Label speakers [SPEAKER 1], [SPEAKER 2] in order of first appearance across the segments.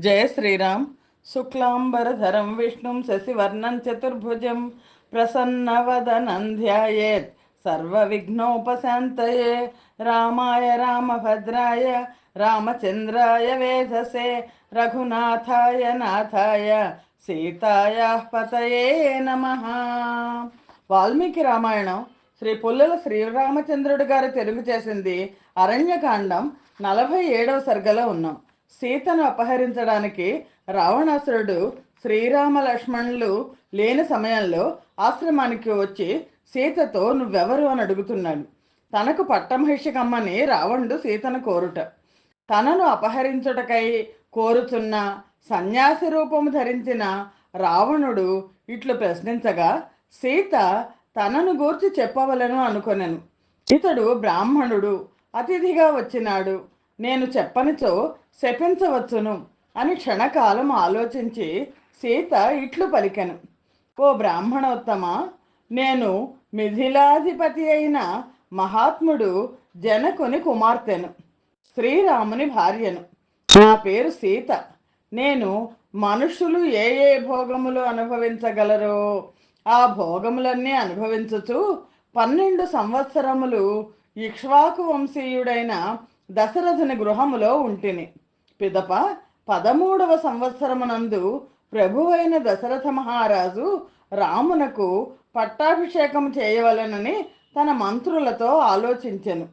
[SPEAKER 1] జయ శ్రీరామ్. శుక్లాంబరధరం విష్ణుం శశివర్ణం చతుర్భుజం ప్రసన్నవదనం ధ్యాయేత్ సర్వవిఘ్నోపశాంతయే. రామాయ రామభద్రాయ. రామచంద్రాయ వేధసే రఘునాథాయ నాథాయ. సీతాయా పతయే నమ. వాల్మీకి రామాయణం శ్రీ పుల్లల శ్రీరామచంద్రుడు గారు తెలుగు చేసింది అరణ్యకాండం నలభై ఏడవ సర్గలో ఉన్నాం. సీతను అపహరించడానికి రావణాసురుడు శ్రీరామ లక్ష్మణులు లేని సమయంలో ఆశ్రమానికి వచ్చి సీతతో నువ్వెవరు అని అడుగుతున్నాడు. తనకు పట్టమహిషి కమ్మని రావణుడు సీతను కోరుట. తనను అపహరించుటకై కోరుచున్న సన్యాసి రూపము ధరించిన రావణుడు ఇట్లు ప్రశ్నించగా సీత తనను గూర్చి చెప్పవలను అనుకొనెను. ఇతడు బ్రాహ్మణుడు అతిథిగా వచ్చినాడు. నేను చెప్పనిచో శపించవచ్చును అని క్షణకాలం ఆలోచించి సీత ఇట్లు పలికెను. ఓ బ్రాహ్మణోత్తమ నేను మిథిలాధిపతి అయిన మహాత్ముడు జనకుని కుమార్తెను శ్రీరాముని భార్యను. నా పేరు సీత. నేను మనుషులు ఏ ఏ భోగములు అనుభవించగలరో ఆ భోగములన్నీ అనుభవించుచు పన్నెండు సంవత్సరములు ఇక్ష్వాకు వంశీయుడైన దశరథుని గృహములో ఉంటిని. పిదప పదమూడవ సంవత్సరమునందు ప్రభువైన దశరథ మహారాజు రామునకు పట్టాభిషేకం చేయవలెనని తన మంత్రులతో ఆలోచించెను.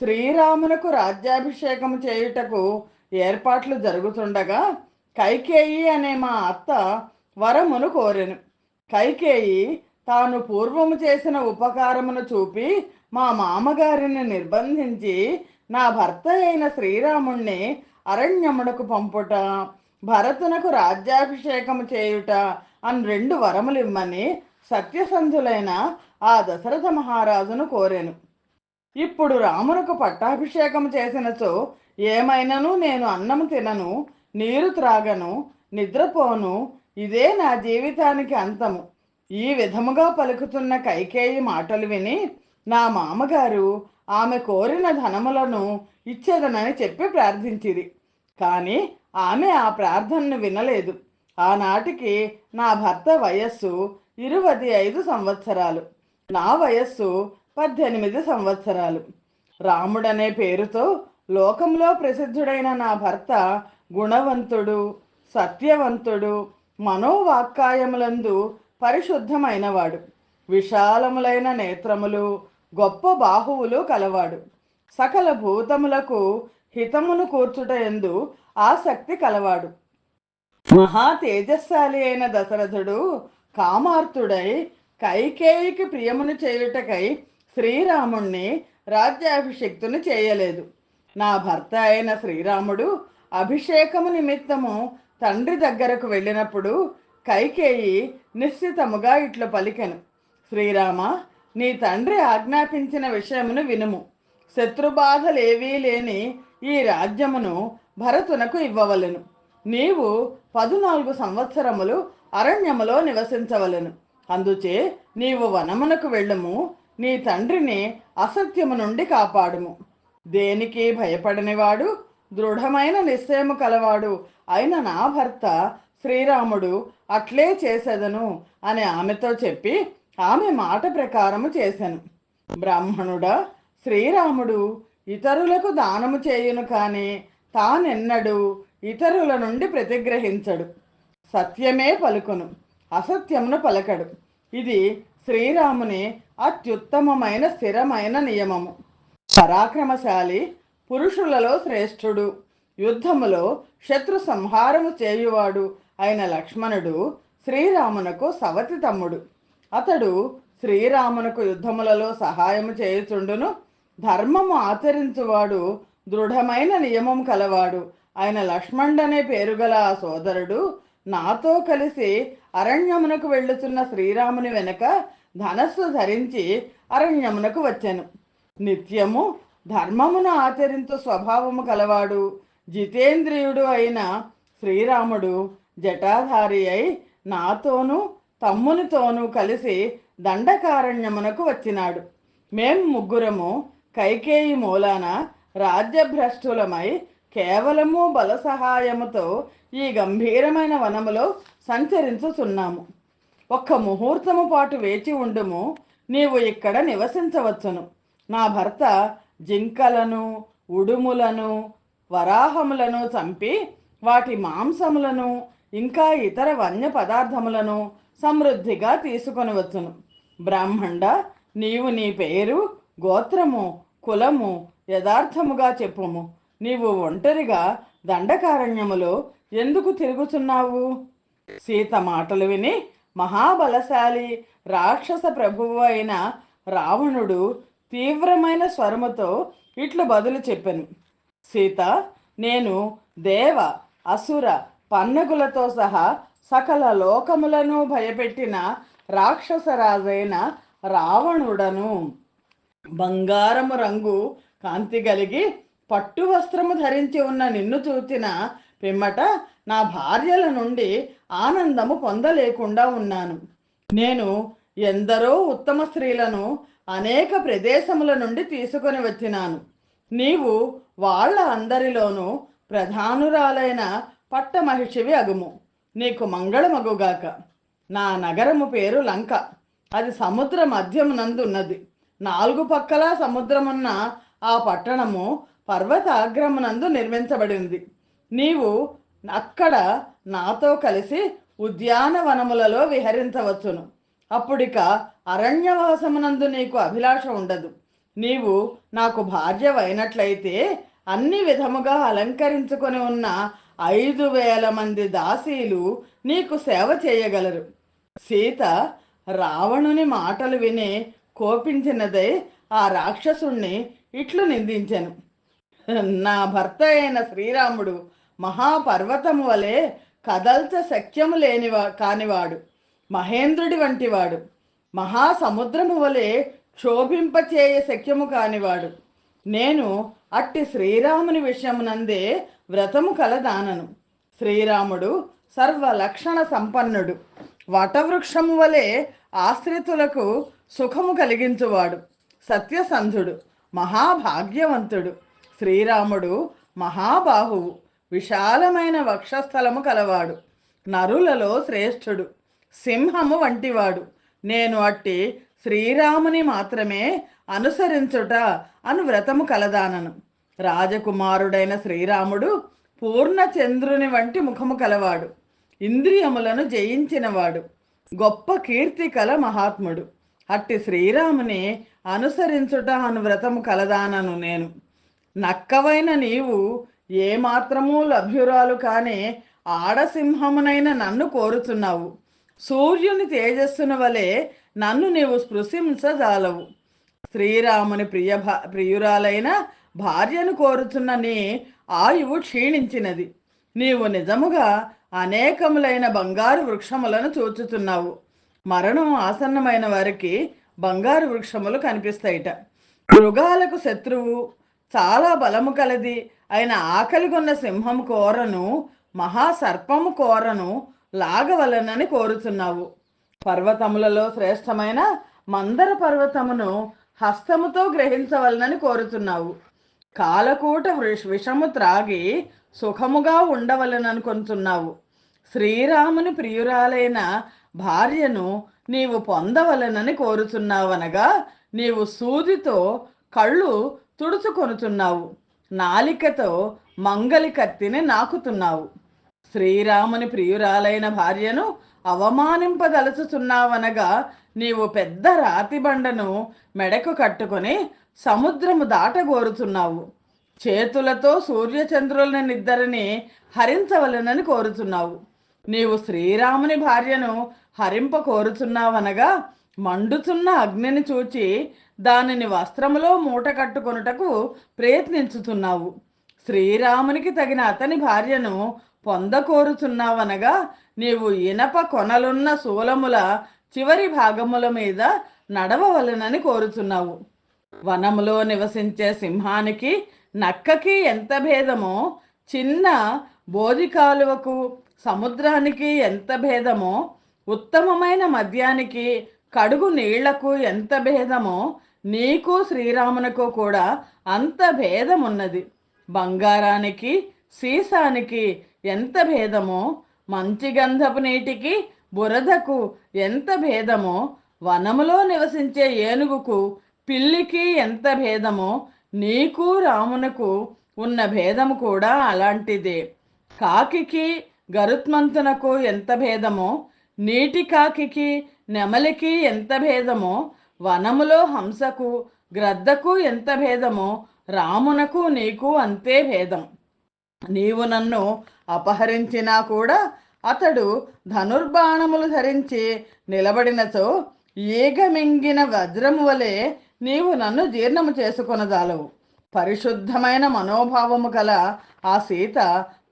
[SPEAKER 1] శ్రీరామునకు రాజ్యాభిషేకం చేయుటకు ఏర్పాట్లు జరుగుతుండగా కైకేయి అనే మా అత్త వరమును కోరెను. కైకేయి తాను పూర్వము చేసిన ఉపకారమును చూపి మా మామగారిని నిర్బంధించి నా భర్త అయిన శ్రీరాముణ్ణి అరణ్యమునకు పంపుట భరతునకు రాజ్యాభిషేకము చేయుట అని రెండు వరములు ఇమ్మని సత్యసంధులైన ఆ దశరథ మహారాజును కోరాను. ఇప్పుడు రామునకు పట్టాభిషేకం చేసినచో ఏమైనను నేను అన్నం తినను నీరు త్రాగను నిద్రపోను ఇదే నా జీవితానికి అంతము. ఈ విధముగా పలుకుతున్న కైకేయి మాటలు విని నా మామగారు ఆమె కోరిన ధనములను ఇచ్చేదనని చెప్పి ప్రార్థించిరి. కానీ ఆమె ఆ ప్రార్థనను వినలేదు. ఆనాటికి నా భర్త వయస్సు ఇరవై ఐదు సంవత్సరాలు. నా వయస్సు పద్దెనిమిది సంవత్సరాలు. రాముడనే పేరుతో లోకంలో ప్రసిద్ధుడైన నా భర్త గుణవంతుడు సత్యవంతుడు మనోవాక్కాయములందు పరిశుద్ధమైనవాడు. విశాలములైన నేత్రములు గొప్ప బాహువులు కలవాడు. సకల భూతములకు హితమును కూర్చుట ఎందు ఆసక్తి కలవాడు. మహా తేజస్శాలి అయిన దశరథుడు కామార్తుడై కైకేయికి ప్రియమును చేయుటకై శ్రీరాముణ్ణి రాజ్యాభిషిక్తుని చేయలేదు. నా భర్త అయిన శ్రీరాముడు అభిషేకము నిమిత్తము తండ్రి దగ్గరకు వెళ్ళినప్పుడు కైకేయి నిశ్చితముగా ఇట్లు పలికెను. శ్రీరామ నీ తండ్రి ఆజ్ఞాపించిన విషయమును వినుము. శత్రుబాధలేవీ లేని ఈ రాజ్యమును భరతునకు ఇవ్వవలెను. నీవు పదునాలుగు సంవత్సరములు అరణ్యములో నివసించవలెను. అందుచే నీవు వనమునకు వెళ్ళము. నీ తండ్రిని అసత్యము నుండి కాపాడుము. దేనికి భయపడనివాడు? దృఢమైన నిశ్చయము కలవాడు అయిన నా భర్త శ్రీరాముడు అట్లే చేసేదను అని ఆమెతో చెప్పి ఆమె మాట ప్రకారము చేశాను బ్రాహ్మణుడా శ్రీరాముడు ఇతరులకు దానము చేయును కానీ తానెన్నడు ఇతరుల నుండి ప్రతిగ్రహించడు. సత్యమే పలుకును అసత్యమును పలకడు. ఇది శ్రీరాముని అత్యుత్తమమైన స్థిరమైన నియమము. పరాక్రమశాలి పురుషులలో శ్రేష్ఠుడు యుద్ధములో శత్రు సంహారము చేయువాడు అయిన లక్ష్మణుడు శ్రీరామునకు సవతి తమ్ముడు. అతడు శ్రీరామునకు యుద్ధములలో సహాయము చేయుచుండును. ధర్మము ఆచరించువాడు దృఢమైన నియమం కలవాడు. ఆయన లక్ష్మణుడనే పేరుగల ఆ సోదరుడు నాతో కలిసి అరణ్యమునకు వెళ్ళుచున్న శ్రీరాముని వెనుక ధనస్సు ధరించి అరణ్యమునకు వచ్చాను. నిత్యము ధర్మమును ఆచరించు స్వభావము కలవాడు. జితేంద్రియుడు అయిన శ్రీరాముడు జటాధారి అయి నాతోనూ తమ్మునితోనూ కలిసి దండకారణ్యమునకు వచ్చినాడు. మేం ముగ్గురము కైకేయి మూలాన రాజ్యభ్రష్టులమై కేవలము బల సహాయముతో ఈ గంభీరమైన వనములో సంచరించుచున్నాము. ఒక్క ముహూర్తము పాటు వేచి ఉండుము నీవు ఇక్కడ నివసించవచ్చును. నా భర్త జింకలను ఉడుములను వరాహములను చంపి వాటి మాంసములను ఇంకా ఇతర వన్య పదార్థములను సమృద్ధిగా తీసుకొని వచ్చును బ్రాహ్మణ నీవు నీ పేరు గోత్రము కులము యథార్థముగా చెప్పుము. నీవు ఒంటరిగా దండకారణ్యములో ఎందుకు తిరుగుచున్నావు? సీత మాటలు విని మహాబలశాలి రాక్షస ప్రభువు అయిన రావణుడు తీవ్రమైన స్వరముతో ఇట్లు బదులు చెప్పాను. సీత నేను దేవ అసుర పన్నగులతో సహా సకల లోకములను భయపెట్టిన రాక్షసరాజైన రావణుడను. బంగారము రంగు కాంతి కలిగి పట్టు వస్త్రము ధరించి ఉన్న నిన్ను చూచిన పిమ్మట నా భార్యల నుండి ఆనందము పొందలేకుండా ఉన్నాను. నేను ఎందరో ఉత్తమ స్త్రీలను అనేక ప్రదేశముల నుండి తీసుకొని వచ్చినాను. నీవు వాళ్ళ అందరిలోనూ ప్రధానురాలైన పట్టమహిషివి అగుము. నీకు మంగళమగుగాక. నా నగరము పేరు లంక. అది సముద్ర మధ్యమునందున్నది. నాలుగు పక్కల సముద్రమున్న ఆ పట్టణము పర్వతాగ్రమునందు నిర్మించబడింది. నీవు అక్కడ నాతో కలిసి ఉద్యానవనములలో విహరించవచ్చును. అప్పుడిక అరణ్యవాసమునందు నీకు అభిలాష ఉండదు. నీవు నాకు భార్యవైనట్లయితే అన్ని విధముగా అలంకరించుకొని ఉన్న ఐదు వేల మంది దాసీలు నీకు సేవ చేయగలరు. సీత రావణుని మాటలు విని కోపించినదై ఆ రాక్షసుణ్ణి ఇట్లు నిందించెను. నా భర్త అయిన శ్రీరాముడు మహాపర్వతము వలె కదల్చ శక్యము లేనివా కానివాడు మహేంద్రుడి వంటివాడు మహాసముద్రము వలె క్షోభింపచేయ శక్యము కానివాడు. నేను అట్టి శ్రీరాముని విషయమునందే వ్రతము కలదానను. శ్రీరాముడు సర్వలక్షణ సంపన్నుడు. వటవృక్షము వలె ఆశ్రితులకు సుఖము కలిగించువాడు. సత్యసంధుడు మహాభాగ్యవంతుడు. శ్రీరాముడు మహాబాహువు విశాలమైన వక్షస్థలము కలవాడు. నరులలో శ్రేష్ఠుడు సింహము వంటివాడు. నేను అట్టి శ్రీరాముని మాత్రమే అనుసరించుట అను వ్రతము కలదానను. రాజకుమారుడైన శ్రీరాముడు పూర్ణచంద్రుని వంటి ముఖము కలవాడు. ఇంద్రియములను జయించినవాడు. గొప్ప కీర్తి కల మహాత్ముడు. అట్టి శ్రీరాముని అనుసరించుట అను వ్రతము కలదానను నేను. నక్కవైన నీవు ఏమాత్రమూ లభ్యురాలు కానే ఆడసింహమునైన నన్ను కోరుచున్నావు. సూర్యుని తేజస్సును వలె నన్ను నీవు స్పృశించజాలవు. శ్రీరాముని ప్రియ ప్రియురాలైన భార్యను కోరుచున్న నీ ఆయువు క్షీణించినది. నీవు నిజముగా అనేకములైన బంగారు వృక్షములను చూచుతున్నావు. మరణం ఆసన్నమైన వారికి బంగారు వృక్షములు కనిపిస్తాయిట. మృగాలకు శత్రువు చాలా బలము కలది అయిన ఆకలిగొన్న సింహం కోరను మహాసర్పము కోరను లాగవలనని కోరుచున్నావు పర్వతములలో శ్రేష్టమైన మందర పర్వతమును హస్తముతో గ్రహించవలనని కోరుతున్నావు. కాలకూట వృష్ విషము త్రాగి సుఖముగా ఉండవలననుకుంటున్నావు. శ్రీరాముని ప్రియురాలైన భార్యను నీవు పొందవలనని కోరుచున్నావనగా నీవు సూదితో కళ్ళు తుడుచుకొనుచున్నావు నాలికతో మంగలి కత్తిని నాకుతున్నావు. శ్రీరాముని ప్రియురాలైన భార్యను అవమానింపదలుచుచున్నావనగా నీవు పెద్ద రాతి బండను మెడకు కట్టుకొని సముద్రము దాటగోరుతున్నావు. చేతులతో సూర్యచంద్రులని నిద్దరిని హరించవలనని కోరుచున్నావు నీవు శ్రీరాముని భార్యను హరింప కోరుచున్నావనగా మండుచున్న అగ్నిని చూచి దానిని వస్త్రములో మూట కట్టుకొనుటకు ప్రయత్నించుతున్నావు. శ్రీరామునికి తగిన అతని భార్యను పొందకోరుచున్నావనగా నీవు ఇనప కొనలున్న శూలముల చివరి భాగముల మీద నడవవలనని కోరుచున్నావు. వనములో నివసించే సింహానికి నక్కకి ఎంత భేదమో చిన్న బోధి కాలువకు సముద్రానికి ఎంత భేదమో ఉత్తమమైన మద్యానికి కడుగు నీళ్ళకు ఎంత భేదమో నీకు శ్రీరామునకు కూడా అంత భేదమున్నది. బంగారానికి సీసానికి ఎంత భేదమో మంచి గంధపు నీటికి బురదకు ఎంత భేదమో వనములో నివసించే ఏనుగుకు పిల్లికి ఎంత భేదమో నీకు రామునకు ఉన్న భేదము కూడా అలాంటిదే. కాకికి గరుత్మంతునకు ఎంత భేదమో నీటి కాకికి నెమలికి ఎంత భేదమో వనములో హంసకు గ్రద్దకు ఎంత భేదమో రామునకు నీకు అంతే భేదం. నీవు నన్ను అపహరించినా కూడా అతడు ధనుర్బాణములు ధరించి నిలబడినతో ఈగమింగిన వజ్రము వలె నీవు నన్ను జీర్ణము చేసుకొనదాలవు పరిశుద్ధమైన మనోభావము గల ఆ సీత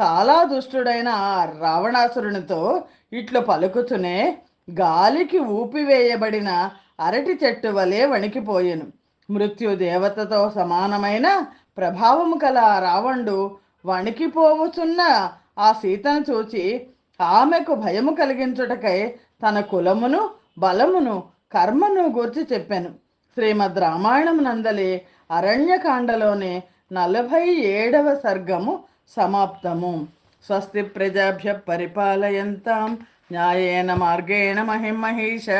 [SPEAKER 1] చాలా దుష్టుడైన ఆ రావణాసురునితో ఇట్లు పలుకుతూనే గాలికి ఊపివేయబడిన అరటి చెట్టు వలె వణికిపోయెను. మృత్యు దేవతతో సమానమైన ప్రభావము కల ఆ రావణుడు వణికిపోవుచున్న ఆ సీతను చూచి ఆమెకు భయము కలిగించుటకై తన కులమును బలమును కర్మను గూర్చి చెప్పాను. శ్రీమద్ రామాయణం నందలి అరణ్యకాండలోని నలభై ఏడవ సర్గము సమాప్తము. స్వస్తి ప్రజాభ్య పరిపాలయంతాం. న్యాయేన మార్గేణ మహిమహేష.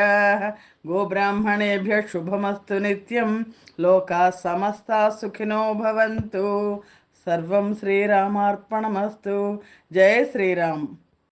[SPEAKER 1] గోబ్రాహ్మణేభ్య శుభమస్తు నిత్యం. లోకా సమస్తా సుఖినో భవంతు. సర్వం శ్రీరామార్పణమస్తు. జయ శ్రీరామ్.